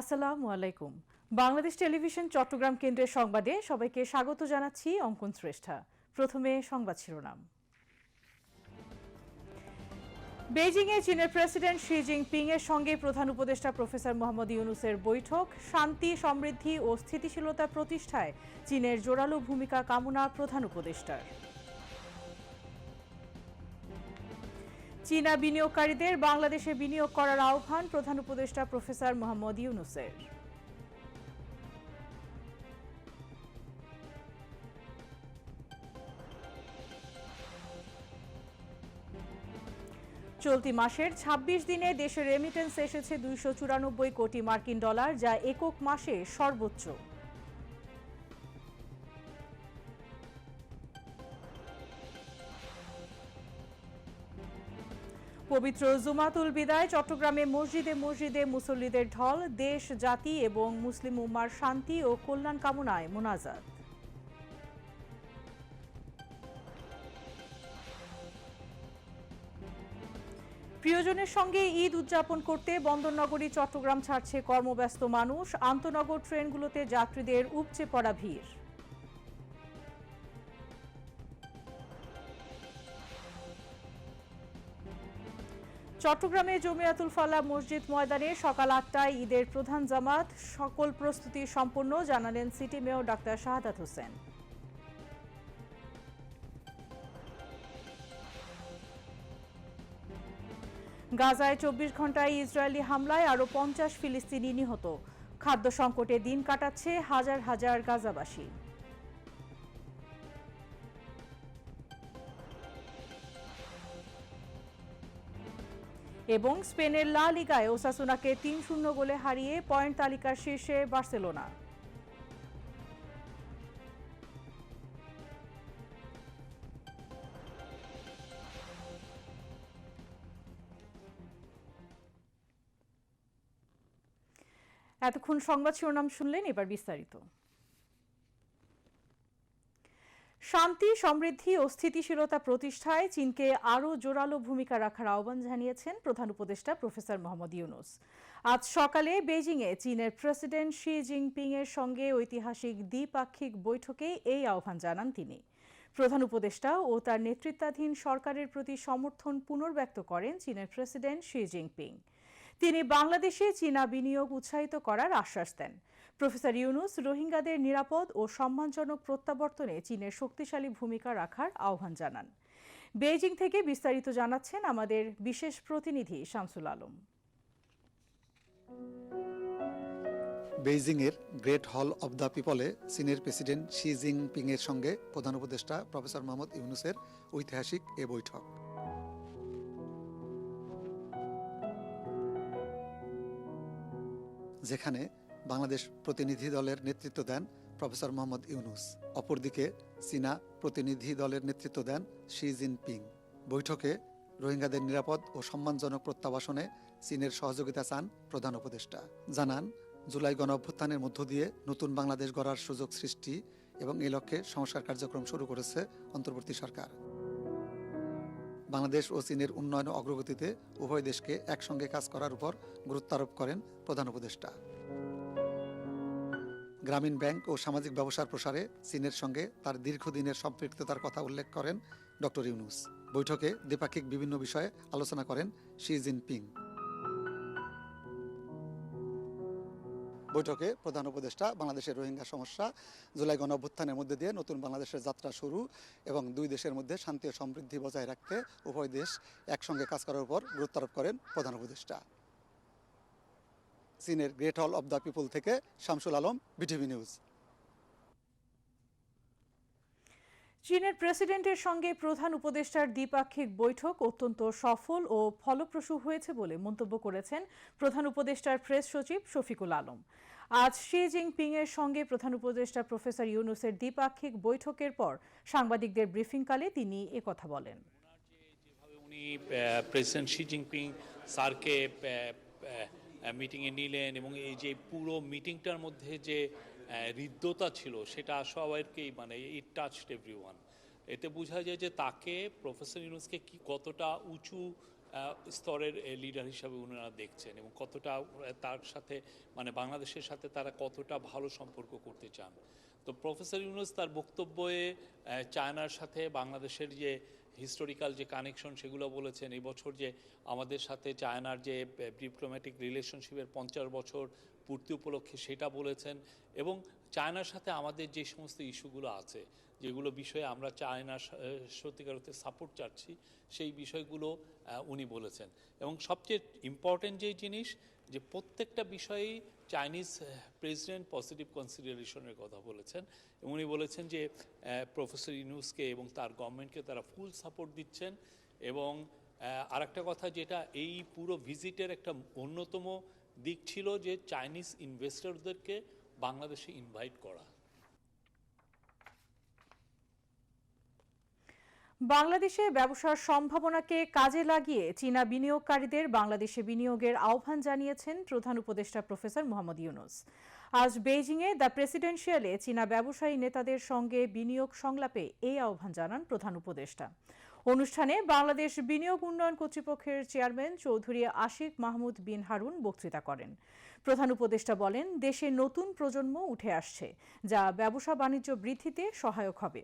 আসসালামু আলাইকুম। বাংলাদেশ টেলিভিশন চট্টগ্রাম কেন্দ্রের সংবাদে সবাইকে স্বাগত জানাচ্ছি অঙ্কন শ্রেষ্ঠা। প্রথমে সংবাদ শিরোনাম। বেজিংয়ে চীনের প্রেসিডেন্ট শি জিনপিং এর সঙ্গে প্রধান উপদেষ্টা প্রফেসর মোহাম্মদ ইউনুসের বৈঠক, শান্তি, সমৃদ্ধি ও স্থিতিশীলতা প্রতিষ্ঠায় চীনের জোরালো ভূমিকা কামনা প্রধান উপদেষ্টার। চীনা বিনিয়োগকারীদের বাংলাদেশে বিনিয়োগ করার আহ্বান প্রধান উপদেষ্টা প্রফেসর মোহাম্মদ ইউনুসের। চলতি মাসের ২৬ দিনে দেশের রেমিটেন্স এসেছে দুইশো চুরানব্বই কোটি মার্কিন ডলার, যা একক মাসে সর্বোচ্চ। পবিত্র জুমাতুল বিদায়, চট্টগ্রামে মসজিদে মসজিদে মুসল্লিদের ঢল, দেশ, জাতি এবং মুসলিম উম্মার শান্তি ও কল্যাণ কামনায় মোনাজাত। প্রিয়জনের সঙ্গে ঈদ উদযাপন করতে বন্দরনগরী, চট্টগ্রাম ছাড়ছে কর্মব্যস্ত মানুষ। আন্তনগর ট্রেনগুলোতে যাত্রীদের উপচে পড়া ভিড়। চট্টগ্রামে জমিয়াতুল ফালাহ মসজিদ ময়দানে সকাল আটটায় ঈদের প্রধান জামাত, সকল প্রস্তুতি সম্পন্ন, জানালেন city mayor doctor Shahadat Hossain. গাজায় চব্বিশ ঘন্টায় ইসরায়েলি হামলায় আরও পঞ্চাশ ফিলিস্তিনি নিহত। খাদ্য সংকটে দিন কাটাচ্ছে হাজার হাজার গাজাবাসী। এবং স্পেনের লা লিগায় ওসাসুনাকে তিন শূন্য গোলে হারিয়ে পয়েন্ট তালিকার শীর্ষে বার্সেলোনা। এতক্ষণ সংবাদ শিরোনাম শুনলেন, এবার বিস্তারিত। শান্তি, সমৃদ্ধি ও স্থিতিশীলতা প্রতিষ্ঠায় চীনকে আরও জোরালো ভূমিকা রাখার আহ্বান জানিয়েছেন প্রধান উপদেষ্টা প্রফেসর মোহাম্মদ ইউনুস। আজ সকালে বেজিংয়ে চীনের প্রেসিডেন্ট শি জিনপিং এর সঙ্গে ঐতিহাসিক দ্বিপাক্ষিক বৈঠকে এই আহ্বান জানান তিনি। প্রধান উপদেষ্টা ও তার নেতৃত্বাধীন সরকারের প্রতি সমর্থন পুনর্ব্যক্ত করেন চীনের প্রেসিডেন্ট শি জিনপিং। তিনি বাংলাদেশে চীনা বিনিয়োগ উৎসাহিত করার আশ্বাস দেন। প্রফেসর ইউনুস রোহিঙ্গাদের নিরাপদ ও সম্মানজনক প্রত্যাবর্তনে চীনের শক্তিশালী ভূমিকা রাখার আহ্বান জানান। বেইজিং থেকে বিস্তারিত জানাচ্ছেন আমাদের বিশেষ প্রতিনিধি শামসুল আলম। বেইজিংয়ের গ্রেট হল অব দ্য পিপলে চীনের প্রেসিডেন্ট শি জিনপিং এর সঙ্গে প্রধান উপদেষ্টা প্রফেসর মোহাম্মদ ইউনুসের ঐতিহাসিক এ বৈঠক। যেখানে বাংলাদেশ প্রতিনিধি দলের নেতৃত্ব দেন প্রফেসর মোহাম্মদ ইউনুস। অপরদিকে চীনা প্রতিনিধি দলের নেতৃত্ব দেন শি জিনপিং। বৈঠকে রোহিঙ্গাদের নিরাপদ ও সম্মানজনক প্রত্যাবাসনে চীনের সহযোগিতা চান প্রধান উপদেষ্টা। জানান, জুলাই গণ অভ্যুত্থানের মধ্য দিয়ে নতুন বাংলাদেশ গড়ার সুযোগ সৃষ্টি এবং এ লক্ষ্যে সংস্কার কার্যক্রম শুরু করেছে অন্তর্বর্তী সরকার। বাংলাদেশ ও চীনের উন্নয়ন অগ্রগতিতে উভয় দেশকে একসঙ্গে কাজ করার উপর গুরুত্ব আরোপ করেন প্রধান উপদেষ্টা। গ্রামীণ ব্যাংক ও সামাজিক ব্যবসার প্রসারে চীনের সঙ্গে তার দীর্ঘদিনের সম্পৃক্ততার কথা উল্লেখ করেন ডক্টর ইউনুস। বৈঠকে দ্বিপাক্ষিক বিভিন্ন বিষয়ে আলোচনা করেন শি জিনপিং। বৈঠকে প্রধান উপদেষ্টা, বাংলাদেশের রোহিঙ্গা সমস্যা, জুলাই গণ অভ্যুত্থানের মধ্যে দিয়ে নতুন বাংলাদেশের যাত্রা শুরু এবং দুই দেশের মধ্যে শান্তি ও সমৃদ্ধি বজায় রাখতে উভয় দেশ একসঙ্গে কাজ করার উপর গুরুত্ব আরোপ করেন প্রধান উপদেষ্টা। চীনের গ্রেট হল অব দ্য পিপল থেকে শামসুল আলম বিটিভি নিউজ চীনের প্রেসিডেন্টের সঙ্গে প্রধান উপদেষ্টার দ্বিপাক্ষিক বৈঠক অত্যন্ত সফল ও ফলপ্রসূ হয়েছে বলে মন্তব্য করেছেন প্রধান উপদেষ্টার প্রেস সচিব শফিকুল আলম। আজ শি জিনপিং এর সঙ্গে প্রধান উপদেষ্টা প্রফেসর ইউনুসের দ্বিপাক্ষিক বৈঠকের পর সাংবাদিকদের ব্রিফিংকালে তিনি একথা বলেন। উনি প্রেসিডেন্ট শি জিনপিং স্যারকে মিটিংয়ে নিলেন এবং এই যে পুরো মিটিংটার মধ্যে যে হৃদ্যতা ছিল, সেটা সবাইকেই মানে ইট টাচড এভরি ওয়ান এতে বোঝা যায় যে তাকে প্রফেসর ইউনুসকে কি কতটা উঁচু স্তরের লিডার হিসাবে ওনারা দেখছেন এবং কতটা তার সাথে মানে বাংলাদেশের সাথে তারা কতটা ভালো সম্পর্ক করতে চান। তো প্রফেসর ইউনুস তার বক্তব্যে চায়নার সাথে বাংলাদেশের যে হিস্টোরিক্যাল যে কানেকশন সেগুলো বলেছেন, এই বছর যে আমাদের সাথে চায়নার যে ডিপ্লোম্যাটিক রিলেশনশিপের পঞ্চাশ বছর পূর্তি উপলক্ষে সেটা বলেছেন এবং চায়নার সাথে আমাদের যে সমস্ত ইস্যুগুলো আছে যেগুলো বিষয়ে আমরা আহ, সত্যিকার অর্থে সাপোর্ট চাচ্ছি সেই বিষয়গুলো উনি বলেছেন। এবং সবচেয়ে ইম্পর্টেন্ট যে জিনিস যে প্রত্যেকটা বিষয়েই চাইনিজ প্রেসিডেন্ট পজিটিভ কনসিডারেশনের কথা বলেছেন। এবং উনি বলেছেন যে প্রফেসর ইউনুসকে এবং তার গভর্নমেন্টকে তারা ফুল সাপোর্ট দিচ্ছেন এবং আর একটা কথা যেটা এই পুরো ভিজিটের একটা অন্যতম দিক ছিল যে চাইনিজ ইনভেস্টরদেরকে বাংলাদেশে ইনভাইট করা। বাংলাদেশে ব্যবসার সম্ভাবনাকে কাজে লাগিয়ে চীনা বিনিয়োগকারীদের বাংলাদেশে বিনিয়োগের আহ্বান জানিয়েছেন প্রধান উপদেষ্টা প্রফেসর মোহাম্মদ ইউনুস। আজ বেইজিংয়ে দ্য প্রেসিডেন্সিয়ালে চীনা ব্যবসায়ী নেতাদের সঙ্গে বিনিয়োগ সংলাপে এই আহ্বান জানান প্রধান উপদেষ্টা। অনুষ্ঠানে বাংলাদেশ বিনিয়োগ উন্নয়ন কর্তৃপক্ষের চেয়ারম্যান চৌধুরী আশিক মাহমুদ বিন হারুন বক্তৃতা করেন। প্রধান উপদেষ্টা বলেন দেশে নতুন প্রজন্ম উঠে আসছে যা ব্যবসা বাণিজ্য বৃদ্ধিতে সহায়ক হবে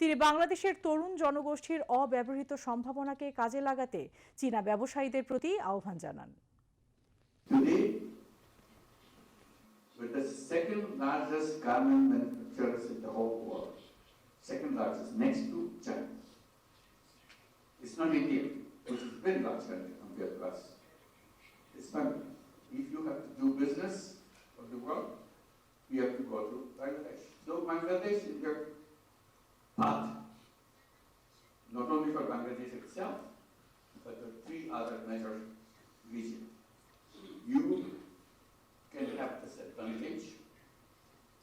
তিনি বাংলাদেশের তরুণ জনগোষ্ঠীর অব্যবহৃত সম্ভাবনাকে কাজে লাগাতে চীনা ব্যবসায়ীদের প্রতি আহ্বান জানান Today, the second largest garment manufacturers in the whole world. Second largest, next to China. It's not India, which is a very large country compared to us. It's not. If you have to do business of the world, you have to go to Bangladesh. So Bangladesh is your path, not only for Bangladesh itself, but the three other major regions you can have this advantage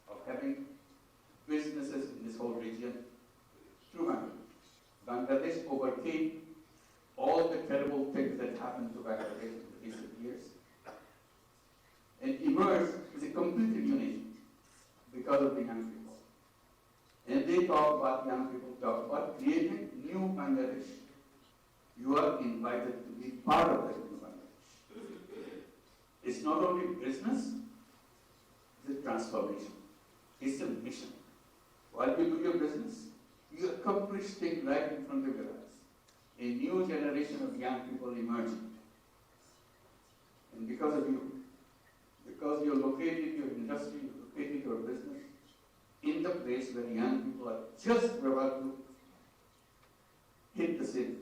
of having businesses in this whole region through Bangladesh. Bangladesh overcame all the terrible things that happened to Bangladesh in the recent years and emerged as a completely new nation because of the young people. And they talk about, young people talk about creating new Bangladesh. You are invited to be part of that new Bangladesh. It's not only business, it's a transformation. It's a mission. While you do your business, you accomplish things right in front of your eyes. A new generation of young people emerging. And because of you, because you located your industry, you located your business in the place where young people are just about to hit the city,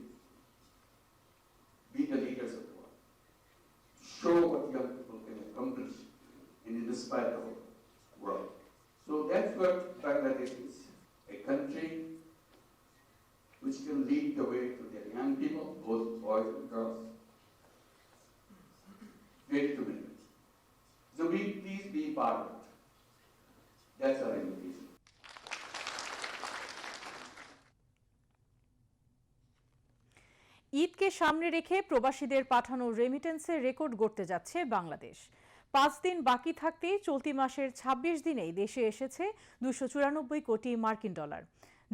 be the leaders of the world show what young people can accomplish and inspire the whole world. So that's what ঈদকে সামনে রেখে প্রবাসীদের পাঠানো রেমিটেন্সের record গড়তে যাচ্ছে বাংলাদেশ। পাঁচ দিন বাকি থাকতেই চলতি মাসের ২৬ দিনেই দেশে এসেছে দুশো চুরানব্বই কোটি মার্কিন ডলার,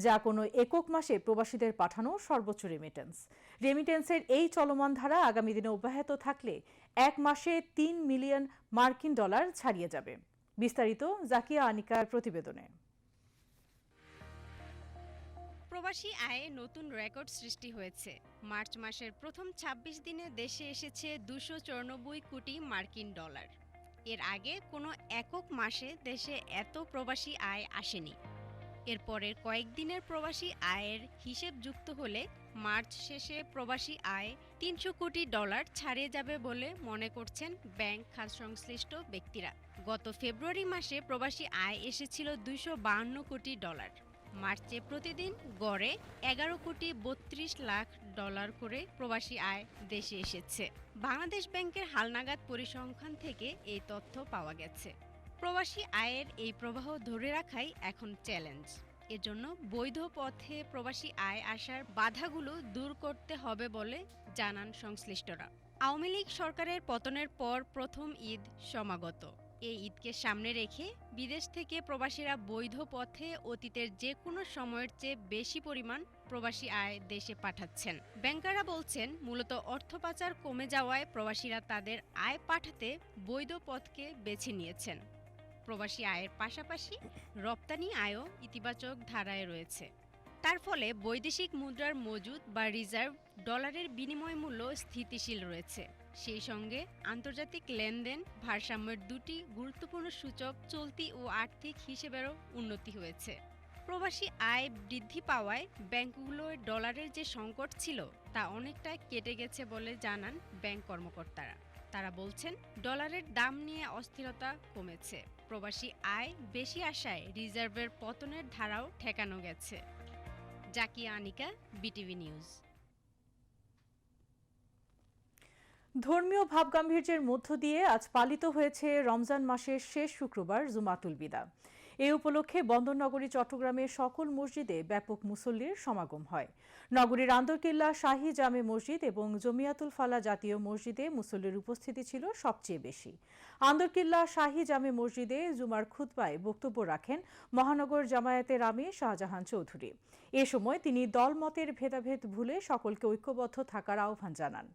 যা কোনো একক মাসে প্রবাসীদের পাঠানো সর্বোচ্চ রেমিটেন্স রেমিটেন্সের এই চলমান ধারা আগামী দিনে অব্যাহত থাকলে এক মাসে তিন মিলিয়ন মার্কিন ডলার ছাড়িয়ে যাবে। বিস্তারিত জাকিয়া আনিকার প্রতিবেদনে। প্রবাসী আয়ে নতুন রেকর্ড সৃষ্টি হয়েছে। মার্চ মাসের প্রথম ২৬ দিনে দেশে এসেছে দুশো চৌরানব্বই কোটি মার্কিন ডলার। এর আগে কোনো একক মাসে দেশে এত প্রবাসী আয় আসেনি। এরপরের কয়েকদিনের প্রবাসী আয়ের হিসেব যুক্ত হলে মার্চ শেষে প্রবাসী আয় তিনশো কোটি ডলার ছাড়িয়ে যাবে বলে মনে করছেন ব্যাংক খাত সংশ্লিষ্ট ব্যক্তিরা। গত ফেব্রুয়ারি মাসে প্রবাসী আয় এসেছিল দুইশো কোটি ডলার। মার্চে প্রতিদিন গড়ে এগারো কোটি বত্রিশ লাখ ডলার করে প্রবাসী আয় দেশে এসেছে। বাংলাদেশ ব্যাংকের হালনাগাদ পরিসংখ্যান থেকে এই তথ্য পাওয়া গেছে। প্রবাসী আয়ের এই প্রবাহ ধরে রাখাই এখন চ্যালেঞ্জ। এজন্য বৈধ পথে প্রবাসী আয় আসার বাধাগুলো দূর করতে হবে বলে জানান সংশ্লিষ্টরা। আওয়ামী লীগ সরকারের পতনের পর প্রথম ঈদ সমাগত। এই ঈদকে সামনে রেখে বিদেশ থেকে প্রবাসীরা বৈধ পথে অতীতের যে কোনো সময়ের চেয়ে বেশি পরিমাণ প্রবাসী আয় দেশে পাঠাচ্ছেন। ব্যাংকাররা বলছেন, মূলত অর্থ পাচার কমে যাওয়ায় প্রবাসীরা তাদের আয় পাঠাতে বৈধ পথকে বেছে নিয়েছেন। প্রবাসী আয়ের পাশাপাশি রপ্তানি আয়ও ইতিবাচক ধারায় রয়েছে। তার ফলে বৈদেশিক মুদ্রার মজুদ বা রিজার্ভ ডলারের বিনিময় মূল্য স্থিতিশীল রয়েছে। সেই সঙ্গে আন্তর্জাতিক লেনদেন ভারসাম্যের দুটি গুরুত্বপূর্ণ সূচক চলতি ও আর্থিক হিসেবেরও উন্নতি হয়েছে। প্রবাসী আয় বৃদ্ধি পাওয়ায় ব্যাংকগুলোর ডলারের যে সংকট ছিল তা অনেকটা কেটে গেছে বলে জানান ব্যাংক কর্মকর্তারা। তারা বলছেন, ডলারের দাম নিয়ে অস্থিরতা কমেছে। প্রবাসী আয় বেশি আসায় রিজার্ভের পতনের ধারাও ঠেকানো গেছে। Zakia Anika, BTV news. ধর্মীয় ভাবগাম্ভীর্যের মধ্য দিয়ে আজ পালিত হয়েছে রমজান মাসের শেষ শুক্রবার জুমাতুল বিদা। এ উপলক্ষে বন্দরনগরী, চট্টগ্রামের সকল মসজিদে ব্যাপক মুসল্লির সমাগম হয়। নগরীর আন্দরকিল্লা শাহী জামে মসজিদ এবং জমিয়াতুল ফালা জাতীয় মসজিদে মুসল্লির উপস্থিতি ছিল সবচেয়ে বেশি। আন্দরকিল্লা শাহী জামে মসজিদে জুমার খুতবায় বক্তব্য রাখেন মহানগর জামায়াতের আমির শাহজাহান চৌধুরী। এ সময় তিনি দলমতের ভেদাভেদ ভুলে সকলকে ঐক্যবদ্ধ থাকার আহ্বান জানান।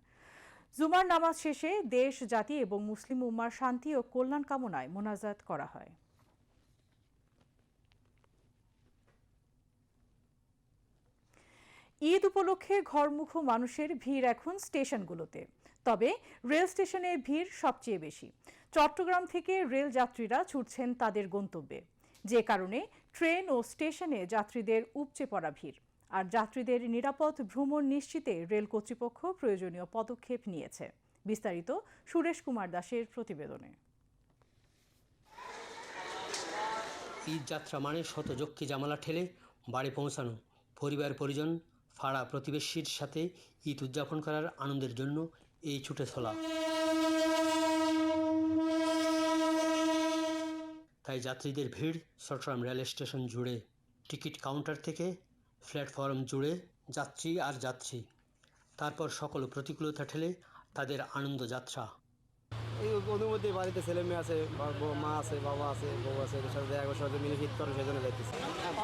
জুমার নামাজ শেষে দেশ, জাতি এবং মুসলিম উম্মার শান্তি ও কল্যাণ কামনায় মোনাজাত করা হয়। ঈদ উপলক্ষে ঘরমুখ মানুষের ভিড় এখন স্টেশনগুলোতে। তবে রেল স্টেশনে ভিড় সবচেয়ে বেশি। চট্টগ্রাম থেকে রেল যাত্রীরা ছুটছেন তাদের গন্তব্যে। যে কারণে ট্রেন ও স্টেশনে যাত্রীদের উপচে পড়া ভিড়। আর যাত্রীদের নিরাপদ ভ্রমণ নিশ্চিতে রেল কর্তৃপক্ষ প্রয়োজনীয় পদক্ষেপ নিয়েছে। বিস্তারিত সুরেশ কুমার দাসের প্রতিবেদনে। ঈদ যাত্রা মানে শত যক্ষী জামালা ঠেলে বাড়ি পৌঁছানো। পরিবার, পরিজন, ফাড়া প্রতিবেশীর সাথে ঈদ উদযাপন করার আনন্দের জন্য এই ছুটে চলা। তাই যাত্রীদের ভিড় চট্টগ্রাম রেল স্টেশন জুড়ে। টিকিট কাউন্টার থেকে প্ল্যাটফর্ম জুড়ে যাত্রী আর যাত্রী। তারপর সকল প্রতিকূলতা ঠেলে তাদের আনন্দ যাত্রা। এই অনুমতি বাড়িতে ছেলে মেয়ে আছে বা মা আছে বাবা আছে বউ আছে এদের সাথে দেখা সাথে মিলে শীত করে সেই জন্য যাইতেছি।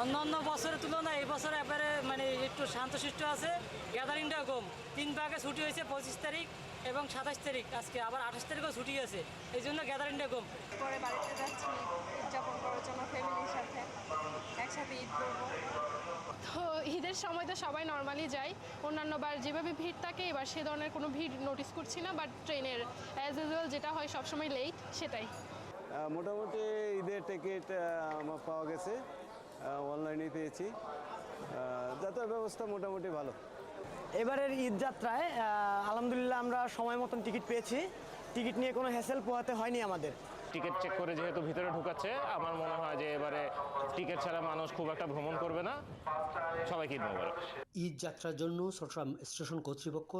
অন্য অন্য বছরের তুলনায় এই বছর এবারে মানে একটু শান্তশিষ্ট আছে। গ্যাদারিংটা কম। তিন ভাগে ছুটি হয়েছে পঁচিশ তারিখ এবং সাতাশ তারিখ। আজকে আবার আঠাশ তারিখও ছুটি আছে। এই জন্য গ্যাদারিংটা কম। পরে বাড়িতে যাচ্ছি উদযাপন করার জন্য ফ্যামিলির সাথে। একসাথে ঈদ করব। তো ঈদের সময় তো সবাই নর্মালি যায়। অন্যান্য বার যেভাবে ভিড় থাকে এবার সে ধরনের কোনো ভিড় নোটিস করছি না বাট ট্রেনের অ্যাজ ইউজুয়াল যেটা হয় সবসময় লেট সেটাই। মোটামুটি ঈদের টিকিট আমার পাওয়া গেছে। অনলাইনে পেয়েছি। যাতায়াত ব্যবস্থা মোটামুটি ভালো। এবারের ঈদ যাত্রায় আলহামদুলিল্লাহ আমরা সময় মতন টিকিট পেয়েছি। টিকিট নিয়ে কোনো হ্যাসেল পোহাতে হয়নি আমাদের। টিকিট চেক করে যেহেতু ভিতরে ঢুকাচ্ছে আমার মনে হয় যে এবারে টিকিট ছাড়া মানুষ খুব একটা ভ্রমণ করবে না। সবাইকে ঈদ মোবারক। ঈদ যাত্রার জন্য চট্টগ্রাম স্টেশন কর্তৃপক্ষ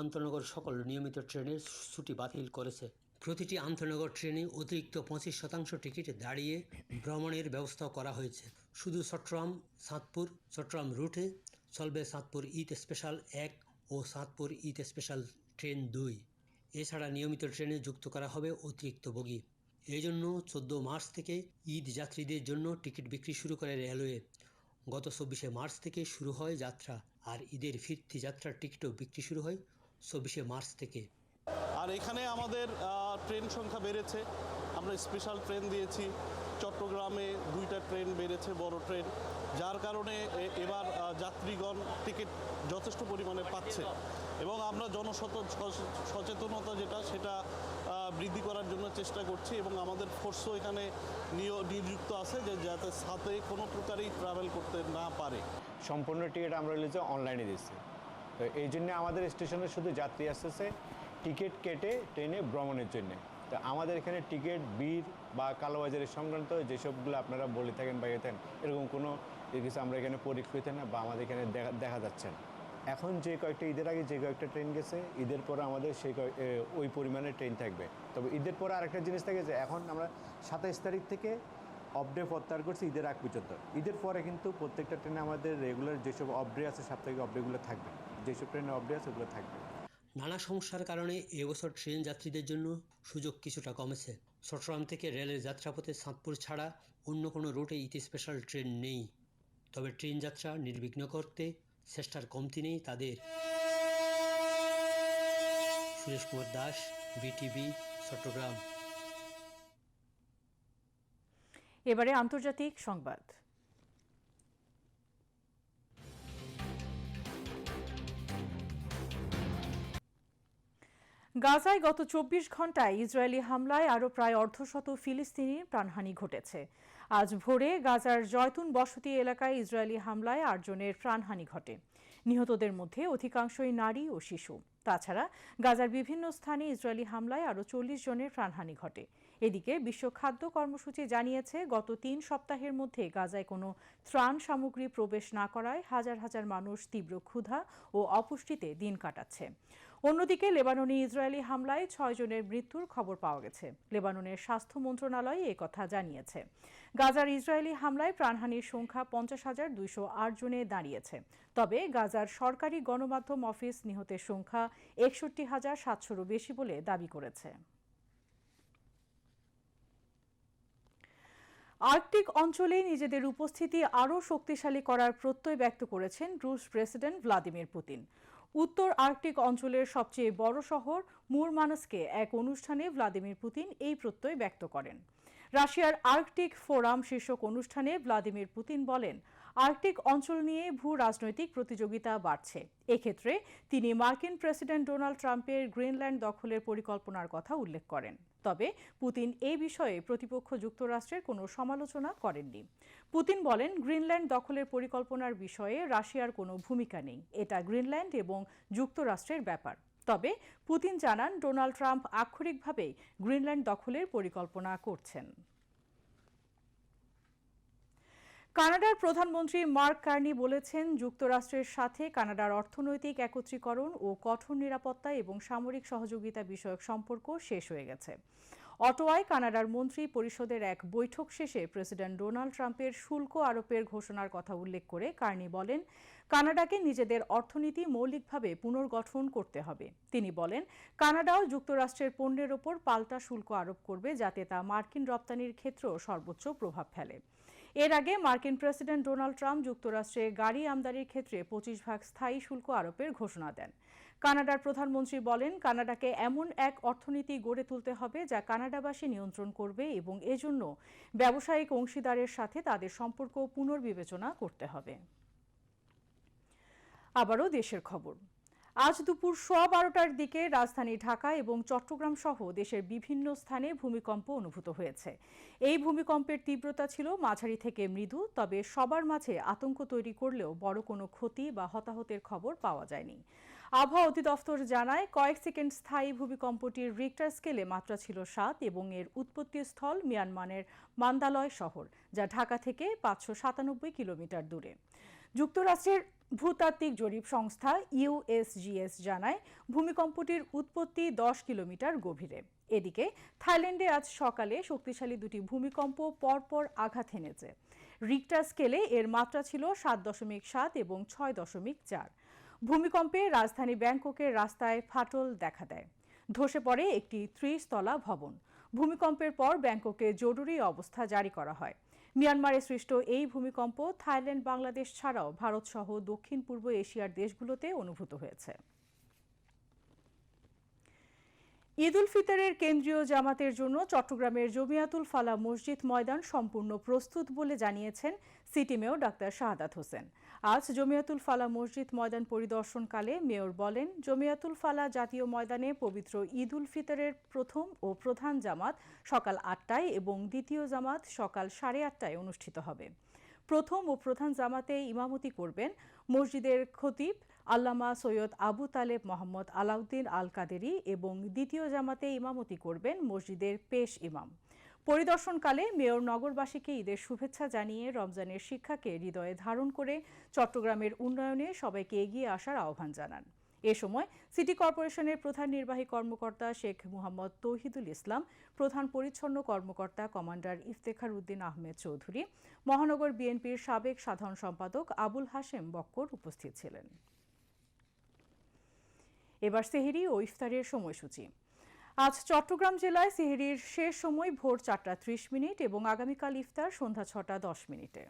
আন্তনগর সকল নিয়মিত ট্রেনের ছুটি বাতিল করেছে। প্রতিটি আন্তনগর ট্রেনে অতিরিক্ত পঁচিশ শতাংশ টিকিট দাঁড়িয়ে ভ্রমণের ব্যবস্থা করা হয়েছে। শুধু চট্টগ্রাম, সাতপুর, চট্টগ্রাম রুটে চলবে সাতপুর ঈদ স্পেশাল এক ও সাতপুর ঈদ স্পেশাল ট্রেন দুই। এছাড়া নিয়মিত ট্রেনে যুক্ত করা হবে অতিরিক্ত বগি। এই জন্য চোদ্দ মার্চ থেকে ঈদ যাত্রীদের জন্য টিকিট বিক্রি শুরু করে রেলওয়ে। গত চব্বিশে মার্চ থেকে শুরু হয় যাত্রা, আর ঈদের ফিরতি যাত্রার টিকিটও বিক্রি শুরু হয় চব্বিশে মার্চ থেকে। আর এখানে আমাদের ট্রেন সংখ্যা বেড়েছে। আমরা স্পেশাল ট্রেন দিয়েছি। চট্টগ্রামে দুইটা ট্রেন বেড়েছে, বড় ট্রেন যার কারণে এবার যাত্রীগণ টিকিট যথেষ্ট পরিমাণে পাচ্ছে। এবং আমরা জনসত, সচ- সচেতনতা যেটা, সেটা বৃদ্ধি করার জন্য চেষ্টা করছি। এবং আমাদের ফোর্সও এখানে নিয়- নিযুক্ত আছে যে যাতে সাথে কোনো প্রকারেই ট্রাভেল করতে না পারে। সম্পূর্ণ টিকিট আমরা অনলাইনে দিচ্ছি তো এই জন্য আমাদের স্টেশনে শুধু যাত্রী আসতেছে টিকিট কেটে ট্রেনে ভ্রমণের জন্য। তো আমাদের এখানে টিকিট, বীর বা কালোবাজারের সংক্রান্ত যেসবগুলো আপনারা বলে থাকেন বা ইয়ে থাকেন, এরকম কোনো কিছু আমরা এখানে পরীক্ষিত না বা আমাদের এখানে দেখা দেখা যাচ্ছে না। এখন যে কয়েকটা, ঈদের আগে যে কয়েকটা ট্রেন গেছে, ঈদের পরে আমাদের সেই ওই পরিমাণে ট্রেন থাকবে। তবে ঈদের পরে আরেকটা জিনিস থাকে যে, এখন আমরা সাতাইশ তারিখ থেকে অফডে প্রত্যাহার করছি ঈদের আগ পর্যন্ত। ঈদের পরে কিন্তু প্রত্যেকটা ট্রেনে আমাদের রেগুলার যেসব অফডে আছে, সাপ্তাহিক অফডেগুলো থাকবে। যেসব ট্রেনে অফডে আছে, ওগুলো থাকবে। নানা সমস্যার কারণে এবছর ট্রেন যাত্রীদের জন্য সুযোগ কিছুটা কমেছে। চট্টগ্রাম থেকে রেলের যাত্রাপথে চাঁদপুর ছাড়া অন্য কোনো রুটে ইতি স্পেশাল ট্রেন নেই। তবে ট্রেন যাত্রা নির্বিঘ্ন করতে চেষ্টার কমতি নেই তাদের। সুরেশ কুমার দাস, বিটিভি, চট্টগ্রাম। এবারে আন্তর্জাতিক সংবাদ। গাজায় গত চব্বিশ ঘন্টায় ইসরায়েলি হামলায় আরও প্রায় অর্ধশত ফিলিস্তিনির প্রাণহানি ঘটেছে। আজ ভোরে গাজার জয়তুন বসতি এলাকায় ইসরায়েলি হামলায় আটজনের প্রাণহানি ঘটে। নিহতদের মধ্যে অধিকাংশই নারী ও শিশু। তাছাড়া গাজার বিভিন্ন স্থানে ইসরায়েলি হামলায় আরও চল্লিশ জনের প্রাণহানি ঘটে। এদিকে বিশ্ব খাদ্য কর্মসূচি জানিয়েছে, গত তিন সপ্তাহের মধ্যে গাজায় কোনো ত্রাণ সামগ্রী প্রবেশ না করায় হাজার হাজার মানুষ তীব্র ক্ষুধা ও অপুষ্টিতে দিন কাটাচ্ছে। অন্যদিকে লেবাননে ইসরায়েলি হামলায় ছয় জনের মৃত্যুর খবর পাওয়া গেছে। লেবাননের স্বাস্থ্য মন্ত্রণালয় কথা জানিয়েছে। গাজার ইসরায়েলি হামলায় প্রাণহানির সংখ্যা পঞ্চাশ হাজার দুইশো আট জনে দাঁড়িয়েছে। তবে গাজার সরকারি গণমাধ্যম অফিস নিহতের সংখ্যা একষট্টি হাজার সাতশোরও বেশি বলে দাবি করেছে। আর্কটিক অঞ্চলে নিজেদের উপস্থিতি আরও শক্তিশালী করার প্রত্যয় ব্যক্ত করেছেন রুশ প্রেসিডেন্ট ভ্লাদিমির পুতিন। উত্তর আর্কটিক অঞ্চলের সবচেয়ে বড় শহর মুরমানসকে এক অনুষ্ঠানে ভ্লাদিমির পুতিন এই প্রত্যয় ব্যক্ত করেন। রাশিয়ার আর্কটিক ফোরাম শীর্ষক অনুষ্ঠানে ভ্লাদিমির পুতিন বলেন, আর্কটিক অঞ্চল নিয়ে ভূ রাজনৈতিক প্রতিযোগিতা বাড়ছে। এক্ষেত্রে তিনি মার্কিন প্রেসিডেন্ট ডোনাল্ড ট্রাম্পের গ্রিনল্যান্ড দখলের পরিকল্পনার কথা উল্লেখ করেন। তবে পুতিন এই বিষয়ে প্রতিপক্ষ যুক্তরাষ্ট্রের কোনো সমালোচনা করেননি। পুতিন বলেন, গ্রিনল্যান্ড দখলের পরিকল্পনার বিষয়ে রাশিয়ার কোনো ভূমিকা নেই। এটা গ্রিনল্যান্ড এবং যুক্তরাষ্ট্রের ব্যাপার। তবে পুতিন জানান, ডোনাল্ড ট্রাম্প আক্ষরিকভাবে গ্রিনল্যান্ড দখলের পরিকল্পনা করছেন। কানাডার প্রধানমন্ত্রী মার্ক কার্নি বলেছেন, যুক্তরাষ্ট্রের সাথে কানাডার অর্থনৈতিক একত্রীকরণ ও কঠোর নিরাপত্তা এবং সামরিক সহযোগিতা বিষয়ক সম্পর্ক শেষ হয়ে গেছে। অটোয়ায় কানাডার মন্ত্রী পরিষদের এক বৈঠক শেষে প্রেসিডেন্ট ডোনাল্ড ট্রাম্পের শুল্ক আরোপের ঘোষণার কথা উল্লেখ করে কার্নি বলেন, কানাডাকে নিজেদের অর্থনীতি মৌলিকভাবে পুনর্গঠন করতে হবে। তিনি বলেন কানাডাও যুক্তরাষ্ট্রের পণ্যের ওপর পাল্টা শুল্ক আরোপ করবে যাতে তা মার্কিন রপ্তানির ক্ষেত্রেও সর্বোচ্চ প্রভাব ফেলে। এর আগে মার্কিন প্রেসিডেন্ট ডোনাল্ড ট্রাম্প যুক্তরাষ্ট্রে গাড়ি আমদানির ক্ষেত্রে পঁচিশ ভাগ স্থায়ী শুল্ক আরোপের ঘোষণা দেন। কানাডার প্রধানমন্ত্রী বলেন, কানাডাকে এমন এক অর্থনীতি গড়ে তুলতে হবে যা কানাডাবাসী নিয়ন্ত্রণ করবে এবং এজন্য ব্যবসায়িক অংশীদারের সাথে তাদের সম্পর্ক পুনর্বিবেচনা করতে হবে। আবারও দেশের খবর। আজ দুপুর সোয়া বারোটার দিকে রাজধানী ঢাকা এবং চট্টগ্রাম সহ দেশের বিভিন্ন স্থানে ভূমিকম্প অনুভূত হয়েছে। এই ভূমিকম্পের তীব্রতা ছিল মাঝারি থেকে মৃদু, তবে সবার মাঝে আতঙ্ক তৈরি করলেও বড় কোনো ক্ষতি বা হতাহতের খবর পাওয়া যায়নি। আবহাওয়া অধিদপ্তর জানায়, কয়েক সেকেন্ড স্থায়ী ভূমিকম্পটির রিক্টার স্কেলে মাত্রা ছিল সাত এবং এর উৎপত্তি স্থল মিয়ানমারের মান্দালয় শহর, যা ঢাকা থেকে পাঁচশো সাতানব্বই কিলোমিটার দূরে। যুক্তরাষ্ট্রের ভূতাত্ত্বিক জরিপ সংস্থা ইউএসজিএস জানায়, ভূমিকম্পটির উৎপত্তি দশ কিলোমিটার গভীরে। এদিকে, থাইল্যান্ডে আজ সকালে শক্তিশালী দুটি ভূমিকম্প পরপর আঘাত হেনেছে রিক্টার স্কেলে এর মাত্রা ছিল সাত দশমিক সাত এবং ছয় দশমিক চার। ভূমিকম্পে রাজধানী ব্যাংককের রাস্তায় ফাটল দেখা দেয়। ধসে পড়ে একটি ত্রিশ তলা ভবন। ভূমিকম্পের পর ব্যাংককে জরুরি অবস্থা জারি করা হয়। মিয়ানমারে সৃষ্ট এই ভূমিকম্প থাইল্যান্ড, বাংলাদেশ ছাড়াও ভারতসহ দক্ষিণ পূর্ব এশিয়ার দেশগুলোতে অনুভূত হয়েছে। ঈদ উল ফিতরের কেন্দ্রীয় জামাতের জন্য চট্টগ্রামের জমিয়াতুল ফালা মসজিদ ময়দান সম্পূর্ণ প্রস্তুত বলে জানিয়েছেন city mayor doctor Shahadat Hossain. আজ জমিয়াতুল ফালা মসজিদ ময়দান পরিদর্শনকালে মেয়র বলেন, জমিয়াতুল ফালা জাতীয় ময়দানে পবিত্র ঈদ উল ফিতরের প্রথম ও প্রধান জামাত সকাল আটটায় এবং দ্বিতীয় জামাত সকাল সাড়ে আটটায় অনুষ্ঠিত হবে। প্রথম ও প্রধান জামাতে ইমামতি করবেন মসজিদের খতিব আল্লামা সৈয়দ আবু তালেব মোহাম্মদ আলাউদ্দিন আল কাদেরি এবং দ্বিতীয় জামাতে ইমামতি করবেন মসজিদের পেশ ইমাম। পরিদর্শনকালে মেয়র নগরবাসীকে ঈদের শুভেচ্ছা জানিয়ে রমজানের শিক্ষাকে হৃদয়ে ধারণ করে চট্টগ্রামের উন্নয়নে সবাইকে এগিয়ে আসার আহ্বান জানান। এ সময় সিটি কর্পোরেশনের প্রধান নির্বাহী কর্মকর্তা শেখ মুহাম্মদ তৌহিদুল ইসলাম, প্রধান পরিচ্ছন্ন কর্মকর্তা কমান্ডার ইফতেখার উদ্দিন আহমেদ চৌধুরী, মহানগর বিএনপির সাবেক সাধারণ সম্পাদক আবুল হাশেম বক্কর উপস্থিত ছিলেন। এবার সেহেরি ও ইফতারের সময়সূচি। আজ চট্টগ্রাম জেলায় সিহেরির শেষ সময় ভোর চারটা ত্রিশ মিনিট এবং আগামীকাল ইফতার সন্ধ্যা ছটা দশ মিনিটে।